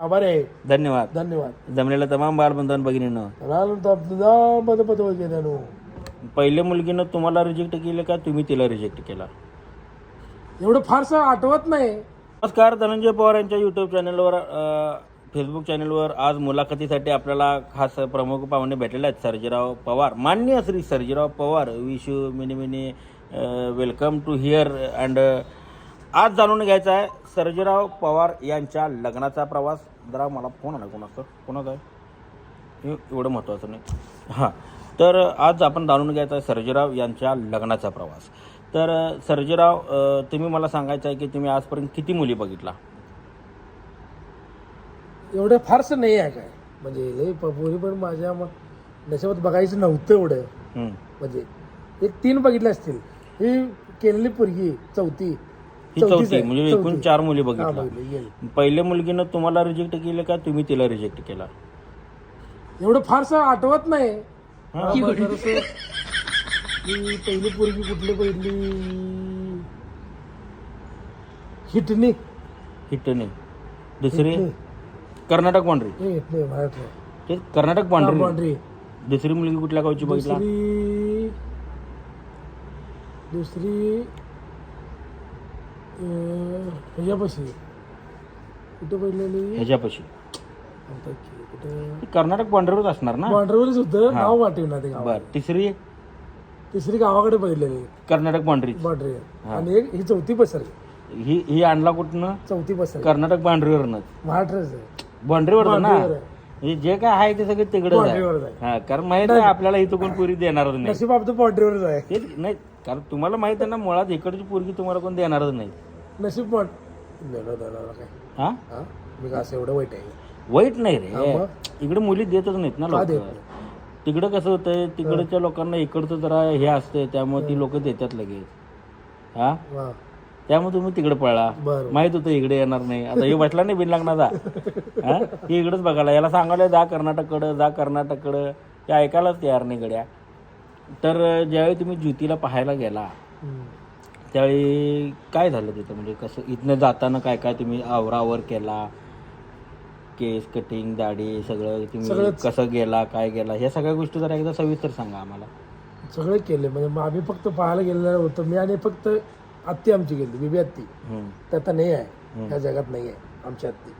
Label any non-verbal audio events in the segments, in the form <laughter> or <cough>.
आभार आहे धन्यवाद धन्यवाद जमलेलं तमाम बाळबंधन भगिनीनं पद पहिल्या मुलगीनं तुम्हाला रिजेक्ट केलं का तुम्ही तिला रिजेक्ट केला एवढं फारसं आठवत नाही नमस्कार धनंजय पवार यांच्या यूट्यूब चॅनलवर अ, फेसबुक चॅनलवर आज मुलाखतीसाठी आपल्याला खास प्रमुख पाहुणे भेटलेले आहेत सर्जीराव पवार. मान्य Shri Sarjirao Pawar wish you many many welcome to here and आज जाणून घ्यायचा आहे सर्जीराव पवार यांच्या लग्नाचा प्रवास. जरा मला फोन आला कोणाचा? कोणाचा आहे? हे एवढं महत्त्वाचं नाही. हां. तर आज आपण जाणून घ्यायचा आहे सर्जेराव यांच्या लग्नाचा प्रवास. तर सर्जेराव तुम्ही मला सांगायचं आहे की तुम्ही आजपर्यंत किती मुली बघितला? एवढं फारसं नाही आहे काय. म्हणजे लय पोरी पण माझ्या मग त्याच्यावर बघायचं नव्हतं एवढं. म्हणजे एक तीन बघितले असतील. ही केलेली पोरगी चौथी ही चौथीच चौथी आहे, म्हणजे एकूण चौथी. चार मुली हा, बघितल्या बघितली, गेली. पहिल्या मुलगीनं तुम्हाला रिजेक्ट केलं का? तुम्ही तिला रिजेक्ट केला? एवढं फारसं आठवत नाही. हा. जरासं <laughs> पहिली पोरगी कुठली पहिली हिटणी हिट्टने दुसरी. कर्नाटक हे मराठी ते कर्नाटक बाउंड्री बाउंड्री दुसरी मुलगी कुठल्या गावची बघितला? दुसरी ह्याच्यापाशी कुठे पडलेली ह्याच्यापाशी. आता की कुठे? ती कर्नाटक बाउंड्रीवरच असणार ना? बाउंड्रीवरच होतं. नाव वाटेल ना ते गाव बर तिसरी तिसरी गावाकडे बघितलेली कर्नाटक बाउंड्री बाउंड्री हा. आणि एक ही चौथी पसर ही ही आणला कुठनं? चौथी पसर कर्नाटक बाउंड्रीवरनच महाराष्ट्राच बाउंड्रीवर ना? बाउंड्रीवर आहे. हे जे काय आहे ते सगळं तिकडे बाउंड्रीवरच आहे. हा कारण माहीत आहे आपल्याला इथं कोण पुरी देणारच नाही. नशीब आपलं आहे. तेच नाही कारण तुम्हाला माहीत आहे ना मुळात इकडची पोरगी तुम्हाला कोण देणारच नाही. नशीब पण. देणार देणार काय हा? हा? मी का असं एवढं वाईट आहे? वाईट नाही रे? इकडे मुली देतच नाहीत ना का लोक? देत नाही? तिकडे कसं होतंय? तिकडच्या लोकांना इकडचं जरा हे असतंय त्यामुळे ती लोक देतात लगेच. हा? वा त्यामुळे तुम्ही तिकडे पळला बरं. माहीत होतं इकडे येणार नाही. आता हे बसला नाही बिन लागणार हा? हे इकडेच बघायला. याला सांगायला जा कर्नाटककडं जा कर्नाटककडं. ते ऐकायलाच तयार नाही गड्या. तर ज्यावेळी तुम्ही ज्योतीला पाहायला गेला हम्म. त्यावेळी काय झालं तिथं? म्हणजे कसं इथनं जाताना काय काय तुम्ही आवरावर केला? केस कटिंग दाढी सगळं तुम्ही सगळंच. कसं गेला काय गेला? ह्या सगळ्या गोष्टी जरा एकदा सविस्तर सांगा आम्हाला. सगळे केले. म्हणजे मग आम्ही फक्त पाहायला गेलेलं होतं. मी आणि फक्त आत्ती आमची गेली. बिबी आत्ती. हम्म. आता नाही आहे. त्या जगात नाही आहे आमची आत्ती.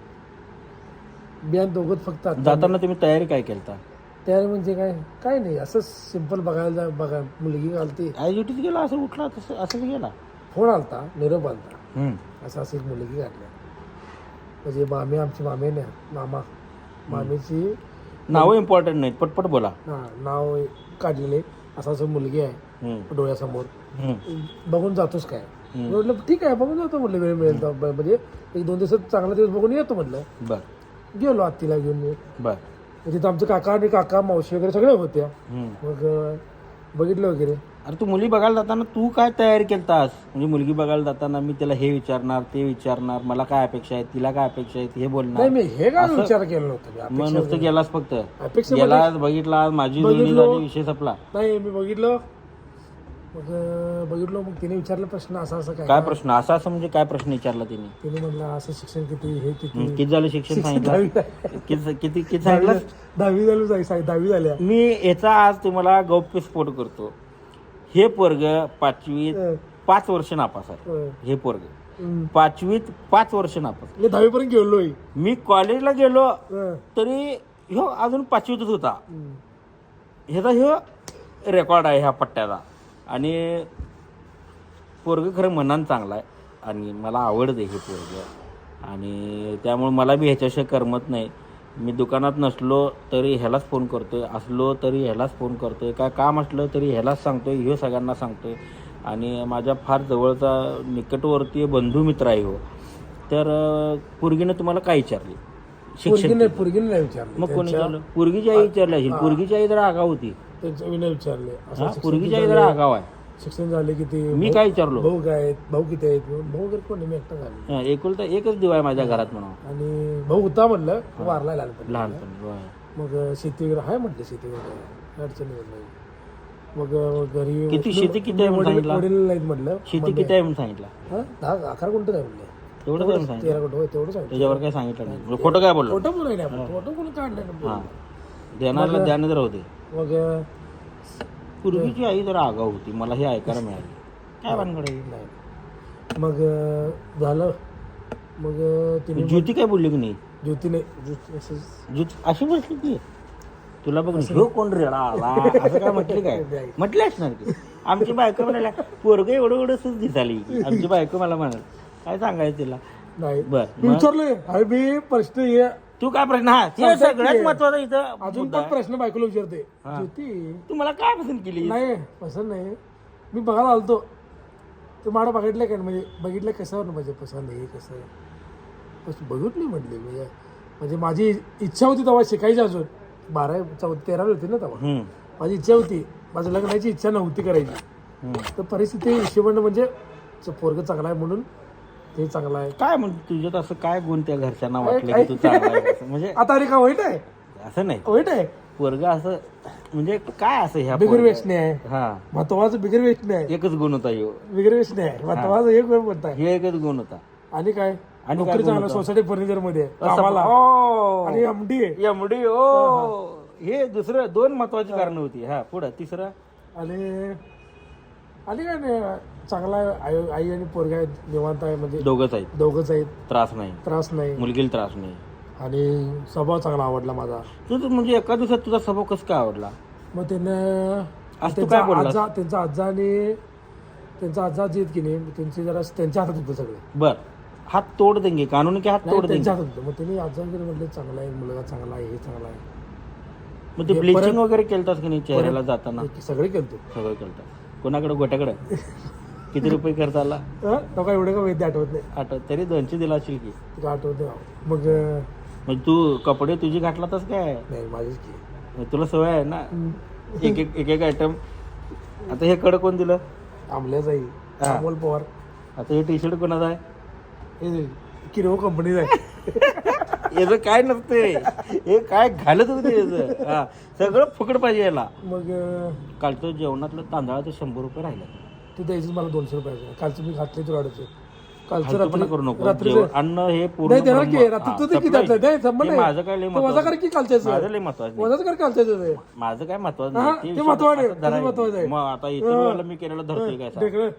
बियान दोघंच फक्त आत्ती जाताना तुम्ही तयारी काय केलता? तयार म्हणजे काय? काय नाही असंच सिंपल बघायला जा- बघा मुलगी घालते. आय ड्युटीत गेला असं उठला तसं असंच गेला. फोन आलता निरोप आलता हम्म. असं असं एक मुलगी घातल्या म्हणजे मामी आमची मामी नाही मामा. मामीची नावं इम्पॉर्टंट नाहीत पटपट बोला. हा, नाव काढलेले असं असं मुलगी आहे हम्म. डोळ्यासमोर. हम्म. बघून जातोच काय? म्हटलं ठीक आहे बघून जातो म्हटलं वेळ मिळेल तर. म्हणजे एक दोन दिवसात चांगला दिवस बघून येतो म्हटलं. बर. गेलो आत्तीला घेऊन. मी बर. तिथं आमचे काका आणि काका मावशी वगैरे सगळे होत्या. मग अं, बघितलं वगैरे. अरे तू मुली बघायला जाताना तू काय तयारी केलतास? म्हणजे मुलगी बघायला जाताना मी तिला हे विचारणार ते विचारणार मला काय अपेक्षा आहेत तिला काय अपेक्षा आहेत हे बोलणार. नाही मी हे काय विचार केला नव्हता? मी मग नुसतं गेलास फक्त. अपेक्षा गेलास बघितला माझी. झाली विषय संपला. नाही मी बघितलं. मग बघितलो मग तिने विचारलं प्रश्न असा असं काय? काय प्रश्न? असा असं म्हणजे काय प्रश्न विचारला तिने? तिने म्हटलं असं शिक्षण किती हे किती? किती झालं शिक्षण सांगितलं? किती किती किती सांगितलं? दहावी झाली साई- दहावी झाल्या. मी याचा आज तुम्हाला गौप्यस्फोट करतो. हे पोरग पाचवीत पाच वर्ष नापास आहे. हे. पोरग. पाचवीत पाच वर्ष नापास. दहावीपर्यंत गेलोय. मी कॉलेजला गेलो तरी ह्यो अजून पाचवीतच होता. ह्याचा ह्यो रेकॉर्ड आहे ह्या पट्ट्याचा. आणि पोरग खरं मनान चांगला आहे. आणि मला आवडते हे पोरग. आणि त्यामुळे मला बी ह्याच्याशिवाय करमत नाही. मी दुकानात नसलो तरी ह्यालाच फोन करतोय. असलो तरी ह्यालाच फोन करतोय. काय काम असलं तरी ह्यालाच सांगतोय. ह्यो सगळ्यांना सांगतोय. आणि माझ्या फार जवळचा निकटवर्तीय बंधू मित्र आहे हो. तर पोरगीनं तुम्हाला काय विचारले? शिक्षण पोरगीने नाही विचारले. मग कोणी विचारलं? पोरगीची आई विचारली असेल. पोरगीची आई जरा आगाव होती. विनय विचारले असं हा शिक्षण झाले? जरा आगाव आहे. शिक्षण झाले किती मी काय विचारलो? भाऊ काय आहेत? भाऊ किती आहेत? भाऊ वगैरे कोणी? मी एकटा झाले. हा, एकुलता एकच दिवा आहे माझ्या घरात म्हणा आणि भाऊ होता म्हणलं वारलाय लहानपणी. लहानपणी होय. मग शेती वगैरे आहे म्हटलं शेती वगैरे. काय अडचणी नाही. मग घरी किती शेती किती आहे म्हणून वडील सांगितलं? वडील नाहीत म्हटलं. शेती किती आहे म्हणून सांगितलं? हा दहा अकरा गुंठ आहे म्हणले तेवढं करून सांगितलं तेरा कोटी होय तेवढं सांगितलं त्याच्यावर काय सांगितलं नाही. म्हणजे खोटं काय बोललो? फोटो बोलाय आपण. फोटो कोण काढलाय ना हां. देणारला द्याने जर होते मग पूर्वीची आई जरा आगाऊ होती. मला हे ऐकायला मिळालं. काय आहे? नाही मग अं, झालं. मग अं, तिने ज्योती काय बोलली की नाही? ज्योतीने. ज्योती असं ज्योती अशी बसली की? तुला बघ ह्यो कोण रेडा आला? असं काय म्हटली काय? <laughs> म्हटली असणार की. आमची बायको म्हणाल्या पोरग एवढं एवढंच दिसाली आमची बायको मला म्हणाल काय सांगायचं तिला? नाही. बर मी विचारलोय. अरे मी प्रश्न हे तू काय प्रश्न? हा ते सगळ्यात महत्त्वाचा इथं अजून मुद्दा पण प्रश्न बायकोला विचारते. हा. ज्योती तू मला काय पसंत केली नाही पसंत नाही. मी बघायला आलतो. ते मला बघितलं का म्हणजे बघितलं कसं ना म्हणजे पसंत आहे कसं आहे? बस बघितली म्हटली म्हणजे म्हणजे माझी इच्छा होती तेव्हा शिकायची अजून. बारा चौ तेरावी होती ना तेव्हा. हम्म, माझी इच्छा होती. माझ्या लग्नाची इच्छा नव्हती करायची. तर परिस्थिती हिशोबानं म्हणजे पोरग चांगला आहे म्हणून ते चांगला आहे. काय म्हणजे तुझ्यात असं काय गुण त्या घरच्यांना वाटलं की तू चांगला आहे असं? <laughs> म्हणजे आता अरे का वाईट आहे? असं नाही. वाईट आहे? पोरग असं म्हणजे काय असं ह्या बिगर वेचणे आहे. हा. महत्वाचं बिगर वेचणे आहे. एकच गुण होता ह्यो बिगर वेचणे आहे. महत्वाचं एक गुण म्हणताय. हे एकच गुण होता. आणि काय? आणि नोकरी चांगला सोसायटी फर्निचरमध्ये. कामाला ओ. आणि एमडी आहे एमडी ओ हे. दुसरं दोन महत्वाची कारण होती. हा पुढं. तिसरं? आणि आणि काय नाही. चांगला आहे. आई आई आणि पोरगा आहेत, निवांत आहे म्हणजे दोघच आहेत. दोघंच आहेत. त्रास नाही. त्रास नाही. मुलगीला त्रास नाही. आणि स्वभाव चांगला आवडला माझा. तू म्हणजे एका दिवसात तुझा स्वभाव कसं काय आवडला? मग त्यानं आज तू त्यांचा काय बोललास? आजा त्यांचा आजा आणि त्यांचा आजा जे आहेत की नाही त्यांचे जरा त्यांच्या हातात होतं सगळं. बर. हात तोड देंगे कानून की हात नाही, तोड देंगे. त्यांच्या हातात होतं. मग त्यांनी आजा वगैरे म्हटले चांगला आहे मुलगा चांगला आहे हे चांगला आहे. मग ते ब्लिचिंग वगैरे केलतास की नाही चेहऱ्याला जाताना? हे सगळे केलतो. सगळं केलतं. कोणाकडे? गोट्याकडे? <laughs> किती रुपये खर्च आला? तो काय एवढं का वैद्य आठवत नाही? आठवत तरी दोनशे दिला असेल की. ते काय आठवत मग अं, म्हणजे तू कपडे तुझी घातलातच काय? नाही माझीच की. मग तुला सवय आहे ना? एक एक एक एक आयटम आता हे कडं कोण दिलं? आमल्याच आहे हा. अमोल पवार. आता हे टी शर्ट कोणाचं आहे? हे किरव कंपनीच आहे. याचं काय नसते हे काय घालत होते याचं. हा सगळं फुकट पाहिजे याला. मग कालचं जेवणातलं तांदळाचं शंभर रुपये राहिलं ते द्यायचं मला दोनशे रुपयाचं कालचं मी घातले तुला अडचण कालचं रात्री करू नको. जेवण- अन्न हे पूर्ण नाही देणार की. रात्री हा, तू किती. घातलं नाही संबंध ते नाही माझं काय लय तो वजा कर की कालच्याचं? माझं लय महत्वाचं नाही वजाच कर कालच्याचं ते. माझं काय महत्वाचं हा, नाही. ते महत्वाचं आहे, ते. महत्वाचं आहे. मग आता इतर वेळेला मी केलेलं धरतोय काय सांग?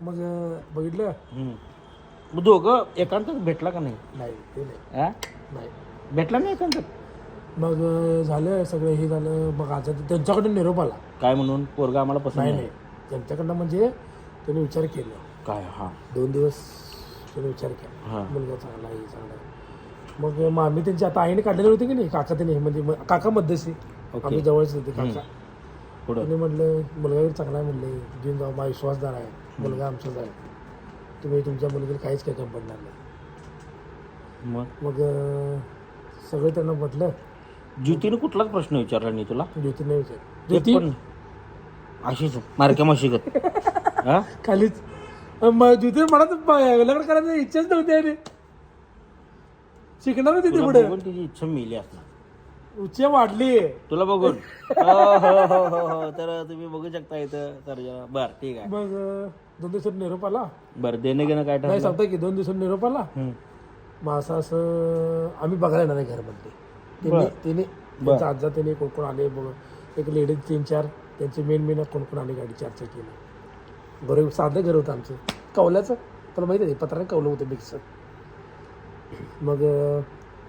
मग अं, बघितलं? हम्म. मग दोघं एकांतच भेटला का नाही? नाही ते नाही. हा? नाही. भेटला नाही एकांतच मग अं, झालं सगळं हे झालं. मग आता ते- त्यांच्याकडून निरोप आला. काय म्हणून? पोरगा आम्हाला पसंत नाही नाही. नाही. त्यांच्याकडनं म्हणजे त्यांनी विचार केला. काय? हा. दोन दिवस त्यांनी विचार केला. मुलगा चांगला आहे चांगला आहे. मग मग आम्ही त्यांची आता आईने काढलेले होते की नाही? काका त्यांनी म्हणजे म- काका मध्यस्थी. आम्ही जवळच होते काका. पुढं? त्यांनी म्हटलं मुलगा वगैरे चांगला आहे म्हणले घेऊन जाऊ माझा विश्वासदार आहे. मुलगा आमचाच आहे. तुम्ही तुमच्या मुलगीला काहीच काही कमी पडणार नाही. मग? मग अं, सगळं त्यांना म्हटलं. ज्योतीने कुठलाच प्रश्न विचारला नाही तुला? ज्योतीने विचार ज्योती पण अशीच मारक्या माशिकत हा? खालीच. ज्योतीने म्हणत लग्न करायची इच्छाच नव्हती आणि शिकणार होती ती तुला पुढे. बघून तिची इच्छा मिली असणार. उच्च वाढली. तुला बघून. <laughs> हो हो हो हो हो. तर तुम्ही बघू शकता इथं. तर बर ठीक आहे. मग अं, दोन दिवसात निरोप आला बरं देणं घेणं काय नाही ठरलं? सांगता की दोन दिवसात निरोप आला हम्म. मग असं असं आम्ही बघायला येणार आहे घरमध्ये त्यांनी त्यांनी त्यांचा आजा त्यांनी कोण कोण आले बघ. एक लेडीज तीन चार. त्यांचे मेन मेन कोण कोण आले गाडी चर्चा केली. बरं साधं घर होतं आमचं. कौल्याचं तुला माहिती आहे पत्राने कौलं होतं मिक्सर मग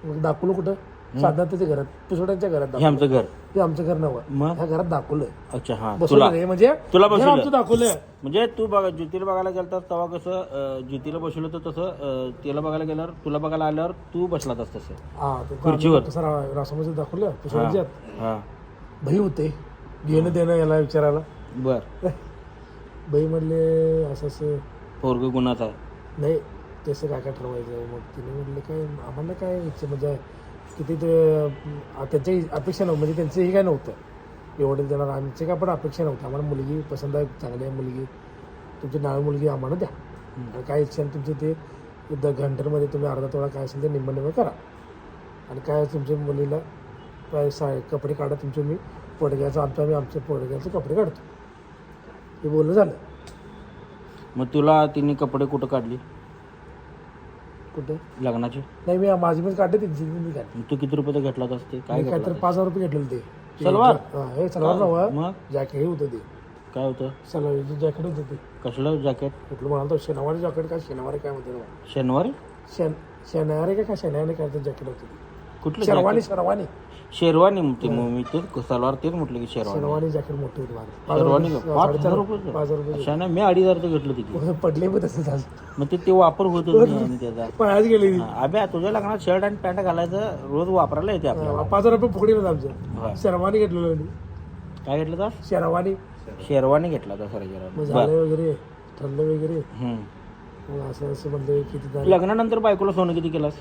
मग दाखवलं कुठं? साधना त्याच्या घरात पुसोट्यांच्या घरात हे आमचं घर. ते आमचं घर नव्हतं. मग? ह्या घरात दाखवलं. अच्छा हा. तुला बसवलं रे म्हणजे तुला बसवलं? आमचं दाखवलं. म्हणजे तू बघा ज्योतीला बघायला गेला तेव्हा कसं अं, ज्योतीला बसवलं तर तसं अं, तिला बघायला गेल्यावर तुला बघायला आल्यावर तू बसलातस तसं. हा तो खुर्चीवर. कसं दाखवलं पुसोट्यांच्यात हा. भाई होते. घेणं देणं याला विचारायला. बर. बाई म्हणले असं असं. पोरग गुन्हाचा आहे. नाही तसं काय काय ठरवायचं? मग तिने म्हटलं काय आम्हाला काय इच्छा? म्हणजे किती ते त्यांची अपेक्षा नव्हती. म्हणजे त्यांचं हे काय नव्हतं. एवढं देणार आमची काय पण अपेक्षा नव्हती. आम्हाला मुलगी पसंत आहे चांगली आहे मुलगी. तुमची नाळ मुलगी आम्हाला द्या. आणि काय इच्छा आहे तुमची ते द घंटरमध्ये तुम्ही अर्धा तोळा काय असेल ते निम्म निम्म करा. आणि काय तुमच्या मुलीला काय सा कपडे काढा तुमचे मी. पोडग्याचं आणतो आम्ही आमच्या पोडग्याचे कपडे काढतो. हे बोलणं झालं. मग तुला तिने कपडे कुठं काढली? कुठे? लग्नाची? नाही मी माझी पण काढते त्यांची मी काढते तू किती रुपये घेतला होतास ते? काय मी घेतला काहीतरी पाच हजार रुपये घेतलेलं ते. सलवार? हा, हे सलवार नव्हं मग? जॅकेट हे होतं ते. काय होतं? सलवार जॅकेट होतं ते. कसलं जॅकेट? कुठलं म्हणाल शनिवारी जॅकेट काय शनिवारी काय म्हणते शनिवारी? शन शनिवारी काय काय शनिवारी काय जॅकेट होतं ते. कुठलं शर्वानी शर्वानी. शेरवानी म्हणते मग मी तेच सलवार तेच म्हटलं की शेरवानी. शर्वानी जॅकेट मोठं होतं माझं. शेरवानी पाच हजार साडेचार रुपये? पाच हजार रुपये. मी अडीच हजारचं घेतलं तिथे. होतं. पडले पण तसं झालं. मग ते ते वापर नाही आणि त्याचा. पायाच गेले हा, अभ्या तुझ्या लग्नात शर्ट आणि पॅन्ट घालायचं रोज वापरायला येते आपल्याला. पाच हजार रुपये फुकडी होतं आमचं हा. शर्वानी घेतलेलं मी. काय घेतलं तर? शेरवानी. शेरवानी घेतला होता सर मग झालं वगैरे ठरलं वगैरे. मग असं असं म्हणलं किती झालं लग्नानंतर बायकोला सोनं किती केलास?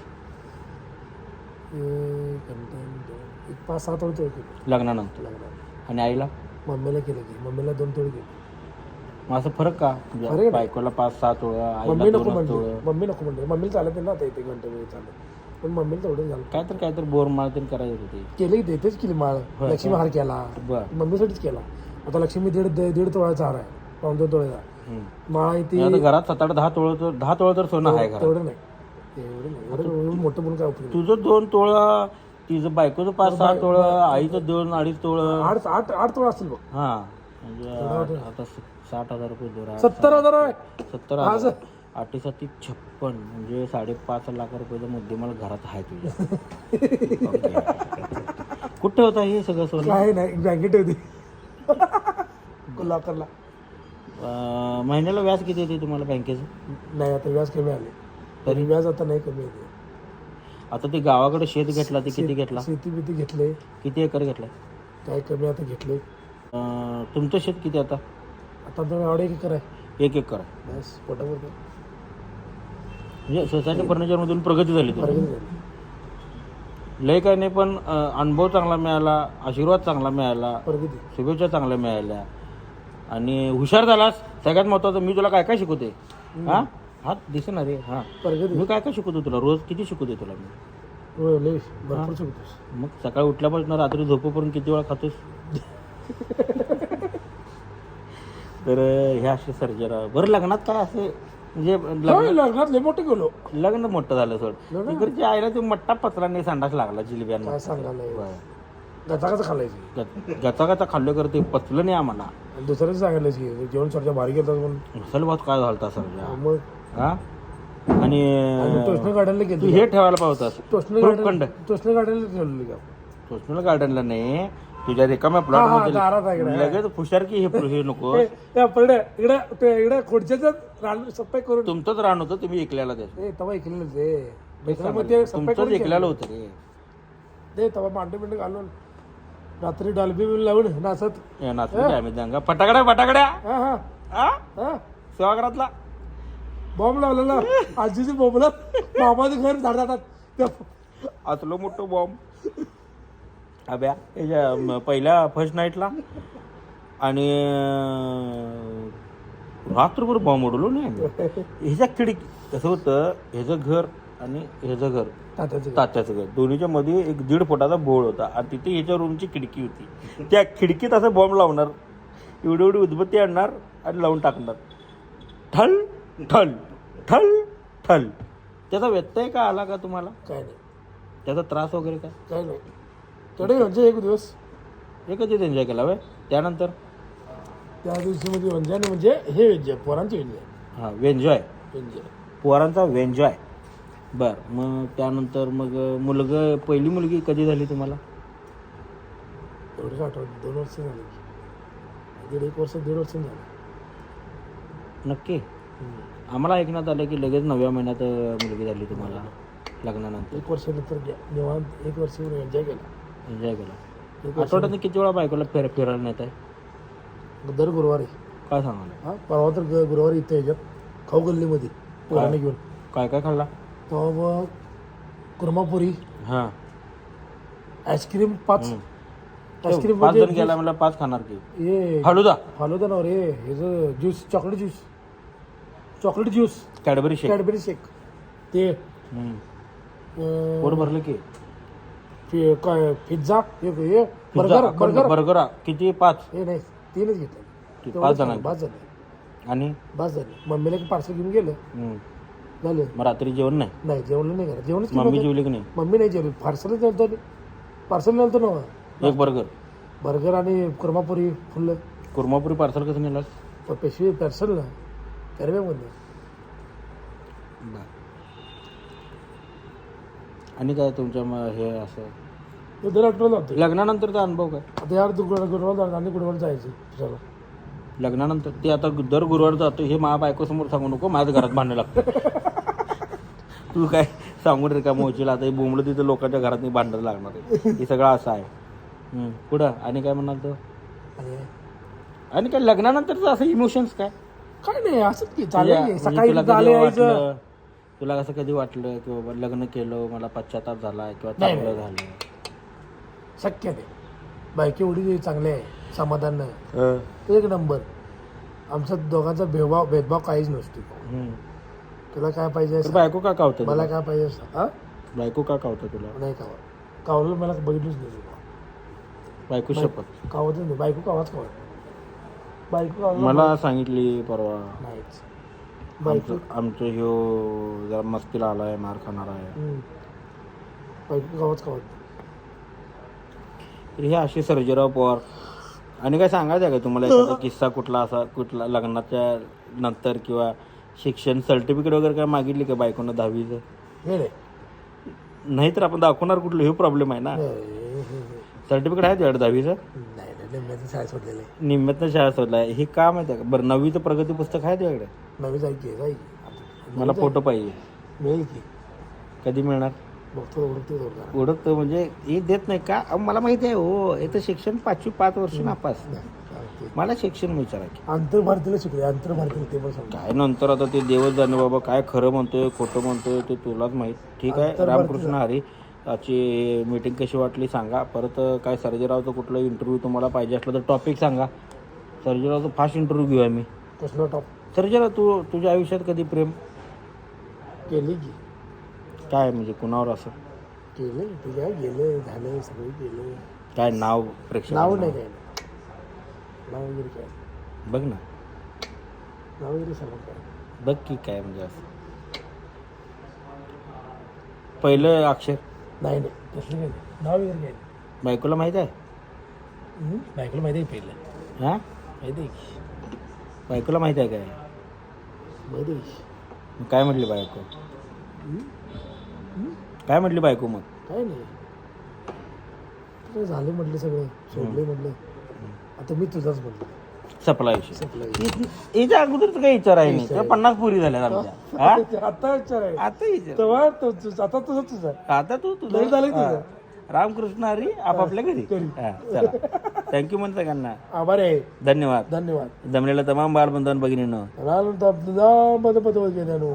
एक पाच सात तोळे केले. लग्नानंतर. लग्नात आणि आईला? मम्मीला केलं की मम्मीला दोन तोळे केले. मग असं फरक का? फरक म्हणजे आहे. बायकोला पाच सहा तोळा आईला मम्मी नको म्हणते मम्मी नको म्हणते. मम्मीला चालत नाही ना आता इथे घंटे वेळ चालत. पण मम्मीला तेवढं झालं. काय तर काय तर बोर माळ तरी करायचं होते. केलं देतेच केली माळ. लक्ष्मी हार केला. बर. मम्मीसाठीच केला. आता लक्ष्मी दीड दीड तोळ्याचा हार आहे. पाऊन दोन तोळ्याचा हम्म. माळ आहे ती आता घरात सात आठ दहा तोळं तर दहा तोळं तर सोनं आहे घरात. तेवढं नाही. एवढं नाही. एवढं एवढं मोठं बोलून काय उपयोग तुझं दोन तोळं तिचं बायकोचं पाच सहा तोळं आईचं दोन अडीच तोळं. आठ आठ आठ तोळा असतील बघ. हा. म्हणजे आठ- आता स- साठ हजार रुपये धरा सत्तर हजार. आहे. सत्तर हजार. आठी साती छप्पन म्हणजे साडेपाच लाख रुपयाचा मुद्देमाल घरात आहे तुझ्या. <laughs> कुठे होता हे सगळं सोनं? काय नाही बँकेट होती. लॉकरला अं, महिन्याला व्याज किती येते तुम्हाला बँकेचं? नाही आता व्याज कमी आले. तरी व्याज आता नाही कमी येते आता ते गावाकडे शेत घेतला ते किती घेतला? शेती बिती घेतले. किती एकर घेतला? काय कमी आता घेतले. तुमचं शेत किती आता? आता तर एवढे की कराय एक एकर. आहे बस म्हणजे सोसायटी फर्निचरमधून प्रगती झाली लय काय नाही पण अं, अनुभव चांगला मिळाला आशीर्वाद चांगला मिळाला प्रगती. शुभेच्छा चांगल्या मिळाल्या. आणि हुशार झालास. सगळ्यात महत्वाचं मी तुला काय काय शिकवते हा? हा दिसे रे. हा. प्रगती मी काय काय शिकवतो तुला? रोज किती शिकवते तुला मी? होय लय भरपूर शिकतोस मग सकाळी उठल्यापासून रात्री झोपेपर्यंत किती वेळा खातोस? <laughs> तर हे असे सर्जरा बरं लग्नात काय असे म्हणजे लग्न होय, लग्नात लय मोठे गेलो. लग्न मोठं झालं सोड. इकडच्या आईला ते मट्टा पत्रा नाही संडास लागला जिलब्यांना. काय सांगायला गचा गचा खाल्लायची. गचा गचा खाल्लं कर ते पचलं नाही आम्हाला. आणि दुसऱ्याच सांगायला की जेवण चर्चा भारी गेलं म्हणून. असल भात काय झालता सर्जा मग हा? आणि टोस्टर गार्डनला तू गेलो हे ठेवायला पाहिजे होतास. टोस्टर गार्डन टोस्टर गार्डनला ठेवलेली का? पर्सनल गार्डनला नाही. तुझ्या रिकाम्या प्लॉट हा, मध्ये दारात आहे इकडे. लगेच हुशार की हे हे नको ए, इकडे ते इकडे खोडच्याच रान सप्पाई करून तुमचंच रान होतं तुम्ही ऐकल्याला ते. ए तवा ऐकलेलं ते. तुमचंच करून ऐकल्याला होतं रे ते तवा मांडे बिंडे घालून. रात्री डॉल्बी बिल लावून नाचत. काय आम्ही दंगा. फटाकड्या फटाकड्या. हा हा. सेवाग्रातला बॉम्ब लावलेला आजीची बॉम्बला मामाचं घर झाडातात त्या असलो मोठं बॉम्ब. अभ्या याच्या पहिल्या फर्स्ट नाईटला आणि रात्रभर बॉम्ब उडवलो नाही. ह्याच्या खिडकी कसं होतं ह्याचं घर आणि ह्याचं घर. तात्याचं घर. तात्याचं घर. दोन्हीच्या मध्ये एक दीड फुटाचा बोळ होता. आणि तिथे ह्याच्या रूमची खिडकी होती. त्या खिडकीत असं बॉम्ब लावणार एवढी एवढी उदबत्ती आणणार आणि लावून टाकणार. ठल ठल ठल ठल. त्याचा व्यत्यय का आला का तुम्हाला? काय नाही. त्याचा त्रास वगैरे काय? काय नाही. तेवढे म्हणजे एक दिवस. एकच दिवस एन्जॉय केला वय त्यानंतर? त्या दिवशी म्हणजे म्हणजे आणि म्हणजे हे वेंजय पोरांचे वेंजय हां वेन्जॉय वेंजय पोरांचा वेन्जॉय बर मग त्यानंतर मग मुलगा पहिली मुलगी कधी झाली तुम्हाला? आठवत दोन वर्ष झाले. की दीड एक वर्ष दीड वर्ष झालं. नक्की? आम्हाला ऐकण्यात आलं की लगेच नवव्या महिन्यात मुलगी झाली तुम्हाला लग्नानंतर. एक वर्षानंतर गे- निवांत एक वर्ष एन्जॉय केला. एन्जॉय केला. आठवड्यात किती वेळा बायकोला फिर फिरायला नेत आहे दर गुरुवारी. काय सांगाल हा परवा तर ग- गुरुवारी इथे ह्याच्यात खाऊ गल्लीमध्ये पोराने घेऊन. काय काय खाल्ला? तेव्हा मग कुर्मापुरी हां. आईस्क्रीम पाच. आईस्क्रीम पाच म्हणजे जण गेला मला पाच खाणार की. हे फालुदा फालुदा ना रे हे juice chocolate juice. Chocolate juice. Cadbury shake. Cadbury shake. ते हम्म. अं, पोट भरलं की? काय पिझ्झा? हे हे बर्गर बर्गर बर्गर? किती? पाच? हे नाही तीनच घेतले. पाच जणांचे. पाच झाले आणि? पाच झाले मम्मीला की पार्सल घेऊन गेलं. हम्म. झालं. मग रात्री जेवण नाही? नाही जेवण नाही करा जेवणच मम्मी जेवली की नाही? मम्मी नाही जेवली. पार्सलच नेलतो पार्सल नेलतो ना एक बर्गर बर्गर आणि कुर्मापुरी फुल कुर्मापुरी पार्सल कसं नेलास? पेशवी पार्सल ना. कॅरेबॅगमध्ये आणि काय तुमच्या म- हे असं? दर आठवड्याला जातो लग्नानंतरचा अनुभव काय? आता यार गुरुवार गुरुवार आणि गुरुवार जायचं तुझ्याला लग्नानंतर ते आता दर गुरुवार जातो हे माझ्या बायकोसमोर सांगू नको माझ्या घरात भांडणं लागतं <laughs> तू काय सांगून रे का मोचीला आता हे बोंबलं तिथं लोकांच्या घरात भांडण लागणार आहे. हे सगळं असं आहे. हम्म. पुढं आणि काय म्हणाल तो आणि आणि काय लग्नानंतरचं असं इमोशन्स काय? काय नाही असंच की तुझ्या- चालेल म्हणजे सकाळी तुला झाले यायचं. वाटलं तुला कसं कधी वाटलं की बाबा लग्न केलं मला पश्चाताप झाला किंवा नाही, चांगलं. झालं शक्य नाही. बायकी एवढी चांगली आहे समाधान नाही. एक नंबर. आमच्या दोघांचा भेदभाव भेदभाव काहीच नसतो. हम्म. तुला काय पाहिजे तर बायको का कावतं मला तुला? काय पाहिजे. हा? बायको का कावतं तुला? नाही कावा कावलं मला बघितलंच नाही तुला. बायको शपथ. कावतच नाही. बायको कावाच कावत बायको मला सांगितली परवा. नाहीच. बायको आमचं आमचं ह्यो जरा मस्तीला आलाय मार खाणार आहे. हम्म. बायको कावाच कावत तर हे असे सर्जेराव पवार. आणि काय सांगायचं आहे का तुम्हाला एखादा किस्सा कुठला असा कुठला लग्नाच्या नंतर किंवा शिक्षण सर्टिफिकेट वगैरे काय मागितली का बायकोनं दहावीचं? हे नाही नाही तर आपण दाखवणार कुठलं हे प्रॉब्लेम आहे ना. सर्टिफिकेट आहे तुझ्याकडे दहावीचं? निम्म्याचं शाळा सोडलेलं आहे. निम्म्यातनं शाळा सोडला आहे हे का माहिती आहे का? बरं नववीचं प्रगती पुस्तक आहे तुझ्याकडे? नवी जाईल की जाईल. की. मला फोटो पाहिजे. मिळेल की. कधी मिळणार? बघतो ओळखतो ओळखतो ओळखतं म्हणजे हे देत नाही का? अहो, मला माहिती आहे हो. याचं शिक्षण पाचवी पाच वर्ष नापास. मला शिक्षण विचारायचे आंतरभारतीला शिकले आंतरभारतीला ते पण सांगतो. काय नंतर आता ते देवच जाणे बाबा काय खरं म्हणतोय खोटं म्हणतोय ते तुलाच माहीत. ठीक आहे रामकृष्ण हरी. याची मीटिंग कशी वाटली सांगा. परत काय सर्जेरावचं कुठलं इंटरव्ह्यू तुम्हाला पाहिजे असलं तर टॉपिक सांगा. सर्जेरावचं फास्ट इंटरव्ह्यू घेऊया मी. कसलं टॉप सर्जेराव तू तुझ्या आयुष्यात कधी प्रेम? केली की. काय म्हणजे कुणावर असं? केले ते काय गेले झाले सगळे गेले काय नाव प्रेक्षक नाव नाही काय? नाव वगैरे काय? बघ ना. नाव वगैरे सांगत काय? बघ की काय म्हणजे असं. पहिलं अक्षर. नाही नाही. काय नाही. नाव वगैरे काय? नाही. बायकोला माहीत आहे? बायकोला माहिती आहे पहिलं? हां? माहिती आहे की. बायकोला माहीत आहे काय? माहिती आहे की. मग काय म्हटली बायको? काय म्हटली बायको मग? काय नाही. काय झाले म्हटले सगळं. सोडले म्हटलं. आता मी तुझाच म्हटलं सपला विषय. संपलं याच्या अगोदरच काही विचार आहे नाही. त्या पन्नास पुरी झाल्या आमच्या. हा? आता विचार आहे. आता विचार. तेव्हा तो- तुझं- आता तुझं तुझं आता तू तुझं. लय झालंय तुझं. हा. रामकृष्ण हरी आपापल्या घरी. हा, चला. थँक्यू म्हण सगळ्यांना. आभार आहे. धन्यवाद. धन्यवाद. जमलेल्या तमाम बालबंधन भगिनीनं. राम पद गेल्यानो